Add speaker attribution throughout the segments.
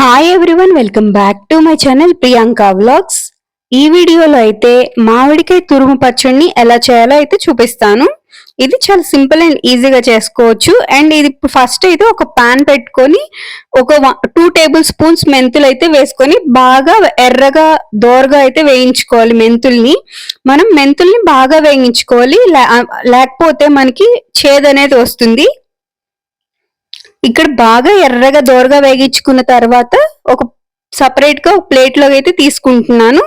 Speaker 1: Hi everyone welcome back to my channel Priyanka vlogs ఈ వీడియోలో అయితే మామిడికాయ తురుము పచ్చడిని ఎలా చేయాలో అయితే చూపిస్తాను. ఇది చాలా సింపుల్ అండ్ ఈజీగా చేసుకోవచ్చు. అండ్ ఇది ఫస్ట్ అయితే ఒక పాన్ పెట్టుకొని ఒక టూ టేబుల్ స్పూన్స్ మెంతులు అయితే వేసుకొని బాగా ఎర్రగా దోరగా అయితే వేయించుకోవాలి మెంతుల్ని. మనం మెంతుల్ని బాగా వేయించుకోవాలి. లేకపోతే మనకి చేదు అనేది వస్తుంది. ఇక్కడ బాగా ఎర్రగా దోరగా వేగించుకున్న తర్వాత ఒక సపరేట్గా ఒక ప్లేట్లో అయితే తీసుకుంటున్నాను.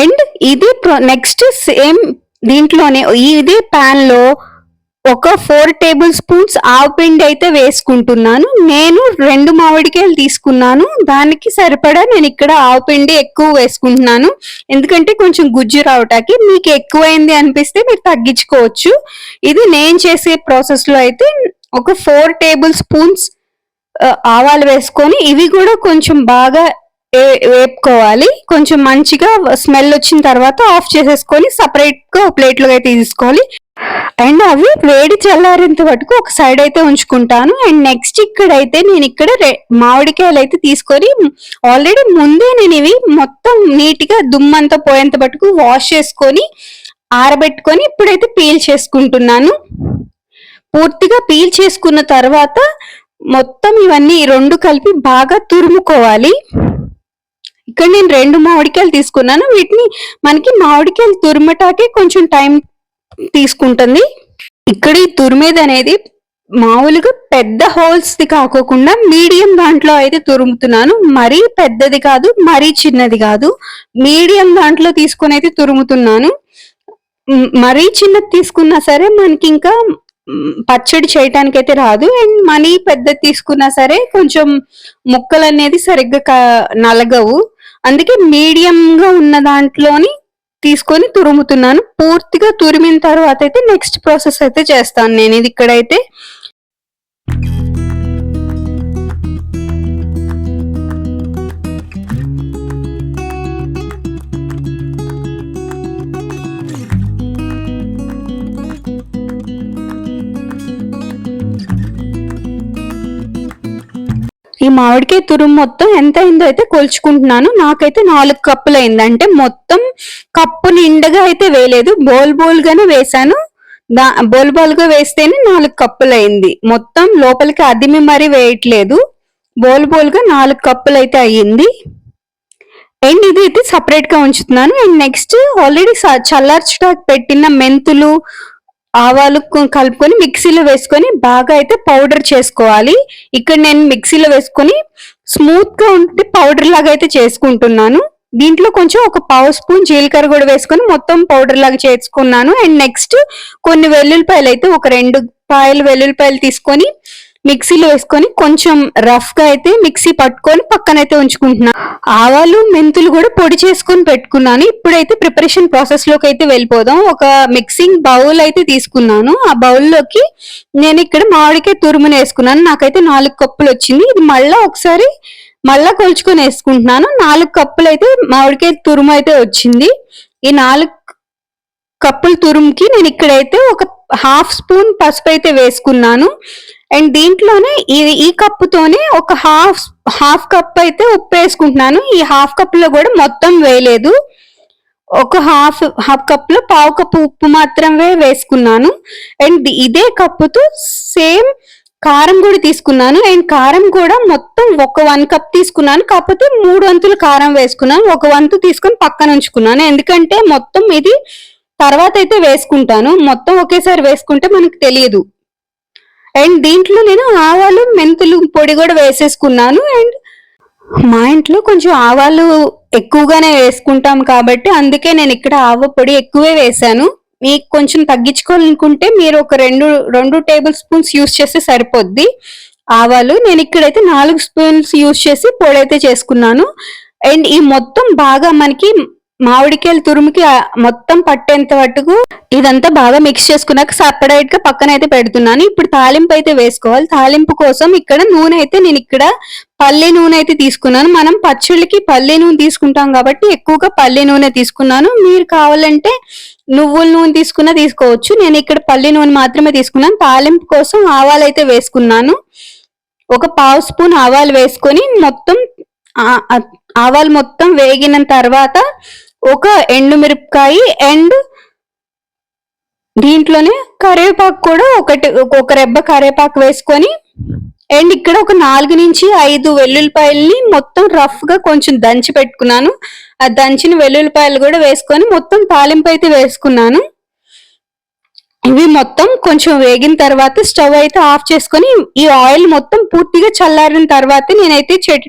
Speaker 1: అండ్ ఇది నెక్స్ట్ సేమ్ దీంట్లోనే ఇదే పాన్లో ఒక ఫోర్ టేబుల్ స్పూన్స్ ఆవు పిండి అయితే వేసుకుంటున్నాను. నేను రెండు మామిడికాయలు తీసుకున్నాను. దానికి సరిపడా నేను ఇక్కడ ఆవు పిండి ఎక్కువ వేసుకుంటున్నాను. ఎందుకంటే కొంచెం గుజ్జు రావటానికి మీకు ఎక్కువైంది అనిపిస్తే మీరు తగ్గించుకోవచ్చు. ఇది నేను చేసే ప్రాసెస్లో అయితే ఒక ఫోర్ టేబుల్ స్పూన్స్ ఆవాలు వేసుకొని ఇవి కూడా కొంచెం బాగా వేపుకోవాలి. కొంచెం మంచిగా స్మెల్ వచ్చిన తర్వాత ఆఫ్ చేసేసుకొని సపరేట్గా ప్లేట్లో అయితే తీసుకోవాలి. అండ్ అవి వేడి చల్లారేంత వరకు ఒక సైడ్ అయితే ఉంచుకుంటాను. అండ్ నెక్స్ట్ ఇక్కడైతే నేను ఇక్కడ మామిడికాయలు అయితే తీసుకొని ఆల్రెడీ ముందే నేను ఇవి మొత్తం నీట్గా దుమ్మంతా పోయేంత మటుకు వాష్ చేసుకొని ఆరబెట్టుకొని ఇప్పుడైతే పీల్ చేసుకుంటున్నాను. పూర్తిగా పీల్ చేసుకున్న తర్వాత మొత్తం ఇవన్నీ రెండు కలిపి బాగా తురుముకోవాలి. ఇక్కడ నేను రెండు మామిడికాయలు తీసుకున్నాను. వీటిని మనకి మామిడికాయలు తురుమటాకే కొంచెం టైం తీసుకుంటుంది. ఇక్కడ ఈ తురిమేది అనేది మామూలుగా పెద్ద హోల్స్ది కాకోకుండా మీడియం దాంట్లో అయితే తురుముతున్నాను. మరీ పెద్దది కాదు మరీ చిన్నది కాదు. మీడియం దాంట్లో తీసుకొని అయితే తురుముతున్నాను. మరీ చిన్నది తీసుకున్నా సరే మనకి ఇంకా పచ్చడి చేయటానికి అయితే రాదు. అండ్ మనీ పెద్ద తీసుకున్నా సరే కొంచెం ముక్కలు అనేది సరిగ్గా నలగవు. అందుకే మీడియం గా ఉన్న దాంట్లోని తీసుకొని తురుముతున్నాను. పూర్తిగా తురిమిన తర్వాత అయితే నెక్స్ట్ ప్రాసెస్ అయితే చేస్తాను నేను. ఇది ఇక్కడైతే. ఈ మామిడికాయ తురుము మొత్తం ఎంత అయిందో అయితే కొలుచుకుంటున్నాను. నాకైతే నాలుగు కప్పులు అయింది. అంటే మొత్తం కప్పు నిండగా అయితే వేయలేదు. బోల్ బోల్ గానే వేసాను దా బోల్ బోల్గా వేస్తేనే నాలుగు కప్పులు అయింది. మొత్తం లోపలికి అదిమి మరీ వేయట్లేదు. బోల్ బోల్గా నాలుగు కప్పులు అయితే అయ్యింది. అండ్ ఇది అయితే సపరేట్గా ఉంచుతున్నాను. అండ్ నెక్స్ట్ ఆల్రెడీ చల్లార్చడానికి పెట్టిన మెంతులు ఆవాలు కలుపుకొని మిక్సీలో వేసుకొని బాగా అయితే పౌడర్ చేసుకోవాలి. ఇక్కడ నేను మిక్సీలో వేసుకొని స్మూత్గా ఉంటే పౌడర్ లాగా అయితే చేసుకుంటున్నాను. దీంట్లో కొంచెం ఒక పావు స్పూన్ జీలకర్ర కూడా వేసుకొని మొత్తం పౌడర్ లాగా చేసుకున్నాను. అండ్ నెక్స్ట్ కొన్ని వెల్లుల్లిపాయలు అయితే ఒక రెండు పాయలు వెల్లుల్లిపాయలు తీసుకొని మిక్సీలో వేసుకొని కొంచెం రఫ్గా అయితే మిక్సీ పట్టుకొని పక్కనైతే ఉంచుకుంటున్నాను ఆవాలు మెంతులు కూడా పొడి చేసుకొని పెట్టుకున్నాను. ఇప్పుడైతే ప్రిపరేషన్ ప్రాసెస్లోకి అయితే వెళ్ళిపోదాం. ఒక మిక్సింగ్ బౌల్ అయితే తీసుకున్నాను. ఆ బౌల్లోకి నేను ఇక్కడ మామిడికాయ తురుమును వేసుకున్నాను. నాకైతే నాలుగు కప్పులు వచ్చింది. ఇది మళ్ళా ఒకసారి మళ్ళా కొలుచుకొని వేసుకుంటున్నాను. నాలుగు కప్పులు అయితే మామిడికాయ తురుము అయితే వచ్చింది. ఈ నాలుగు కప్పుల తురుముకి నేను ఇక్కడైతే ఒక హాఫ్ స్పూన్ పసుపు అయితే వేసుకున్నాను. అండ్ దీంట్లోనే ఈ ఈ కప్పుతోనే ఒక హాఫ్ హాఫ్ కప్ అయితే ఉప్పు వేసుకుంటున్నాను ఈ హాఫ్ కప్లో కూడా మొత్తం వేయలేదు. ఒక హాఫ్ హాఫ్ కప్లో పావు కప్పు ఉప్పు మాత్రమే వేసుకున్నాను. అండ్ ఇదే కప్పుతో సేమ్ కారం కూడా తీసుకున్నాను. అండ్ కారం కూడా మొత్తం ఒక వన్ కప్ తీసుకున్నాను. కాకపోతే మూడు వంతులు కారం వేసుకున్నాను. ఒక వంతు తీసుకొని పక్కన ఉంచుకున్నాను. ఎందుకంటే మొత్తం ఇది తర్వాత అయితే వేసుకుంటాను. మొత్తం ఒకేసారి వేసుకుంటే మనకు తెలియదు అండ్ దీంట్లో నేను ఆవాలు మెంతులు పొడి కూడా వేసేసుకున్నాను. అండ్ మా ఇంట్లో కొంచెం ఆవాలు ఎక్కువగానే వేసుకుంటాం కాబట్టి అందుకే నేను ఇక్కడ ఆవ పొడి ఎక్కువే వేసాను. మీకు కొంచెం తగ్గించుకోవాలనుకుంటే మీరు ఒక రెండు రెండు టేబుల్ స్పూన్స్ యూస్ చేస్తే సరిపోద్ది. ఆవాలు నేను ఇక్కడైతే నాలుగు స్పూన్స్ యూస్ చేసి పొడి అయితే చేసుకున్నాను. అండ్ ఈ మొత్తం బాగా మనకి మామిడికాయలు తురుముకి మొత్తం పట్టేంత మట్టుకు ఇదంతా బాగా మిక్స్ చేసుకున్నాక సపరేట్గా పక్కన అయితే పెడుతున్నాను. ఇప్పుడు తాలింపు అయితే వేసుకోవాలి. తాలింపు కోసం ఇక్కడ నూనె అయితే నేను ఇక్కడ పల్లె నూనె అయితే తీసుకున్నాను. మనం పచ్చళ్ళకి పల్లె నూనె తీసుకుంటాం కాబట్టి ఎక్కువగా పల్లె నూనె తీసుకున్నాను. మీరు కావాలంటే నువ్వుల నూనె తీసుకున్నా తీసుకోవచ్చు. నేను ఇక్కడ పల్లె నూనె మాత్రమే తీసుకున్నాను. తాలింపు కోసం ఆవాలు అయితే వేసుకున్నాను. ఒక పావు స్పూన్ ఆవాలు వేసుకొని మొత్తం ఆవాలు మొత్తం వేగిన తర్వాత ఒక ఎండు మిరపకాయ అండ్ దీంట్లోనే కరివేపాకు కూడా ఒకటి ఒక రెబ్బ కరివేపాకు వేసుకొని అండ్ ఇక్కడ ఒక నాలుగు నుంచి ఐదు వెల్లుల్లిపాయల్ని మొత్తం రఫ్గా కొంచెం దంచి పెట్టుకున్నాను. ఆ దంచిన వెల్లుల్లిపాయలు కూడా వేసుకొని మొత్తం తాలింపు అయితే వేసుకున్నాను. ఇవి మొత్తం కొంచెం వేగిన తర్వాత స్టవ్ అయితే ఆఫ్ చేసుకొని ఈ ఆయిల్ మొత్తం పూర్తిగా చల్లారిన తర్వాత నేనైతే చెట్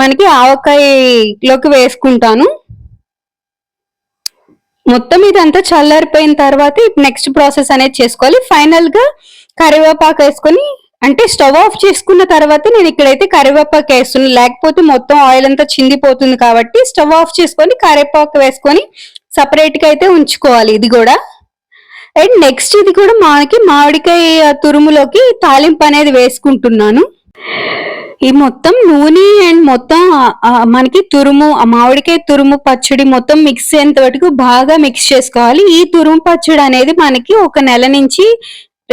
Speaker 1: మనకి ఆవకాయలోకి వేసుకుంటాను. మొత్తం ఇదంతా చల్లారిపోయిన తర్వాత నెక్స్ట్ ప్రాసెస్ అనేది చేసుకోవాలి. ఫైనల్గా కరివేపాకు వేసుకొని అంటే స్టవ్ ఆఫ్ చేసుకున్న తర్వాత నేను ఇక్కడైతే కరివేపాకు వేస్తున్నాను లేకపోతే మొత్తం ఆయిల్ అంతా చిందిపోతుంది కాబట్టి స్టవ్ ఆఫ్ చేసుకొని కరివేపాకు వేసుకొని సపరేట్గా అయితే ఉంచుకోవాలి. ఇది కూడా. అండ్ నెక్స్ట్ ఇది కూడా మనకి మామిడికాయ తురుములోకి తాలింపు అనేది వేసుకుంటున్నాను. ఈ మొత్తం నూనె అండ్ మొత్తం మనకి తురుము మామిడికాయ తురుము పచ్చడి మొత్తం మిక్స్ అయ్యేంత వరకు బాగా మిక్స్ చేసుకోవాలి. ఈ తురుము పచ్చడి అనేది మనకి ఒక నెల నుంచి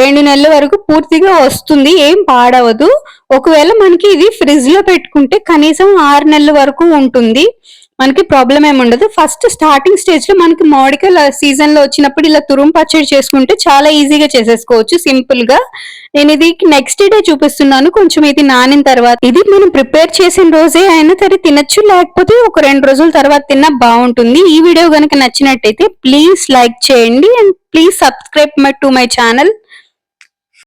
Speaker 1: రెండు నెలల వరకు పూర్తిగా వస్తుంది. ఏం పాడవదు. ఒకవేళ మనకి ఇది ఫ్రిడ్జ్లో పెట్టుకుంటే కనీసం ఆరు నెలల వరకు ఉంటుంది. మనకి ప్రాబ్లం ఏమి ఉండదు. ఫస్ట్ స్టార్టింగ్ స్టేజ్లో మనకి మామిడికాయ సీజన్లో వచ్చినప్పుడు ఇలా తురుము పచ్చడి చేసుకుంటే చాలా ఈజీగా చేసేసుకోవచ్చు సింపుల్గా. నేను ఇది నెక్స్ట్ డే చూపిస్తున్నాను. కొంచెం ఇది నానిన తర్వాత ఇది మనం ప్రిపేర్ చేసిన రోజే అయినా సరే తినొచ్చు లేకపోతే ఒక రెండు రోజుల తర్వాత తిన్నా బాగుంటుంది. ఈ వీడియో కనుక నచ్చినట్టయితే ప్లీజ్ లైక్ చేయండి and please subscribe my to my channel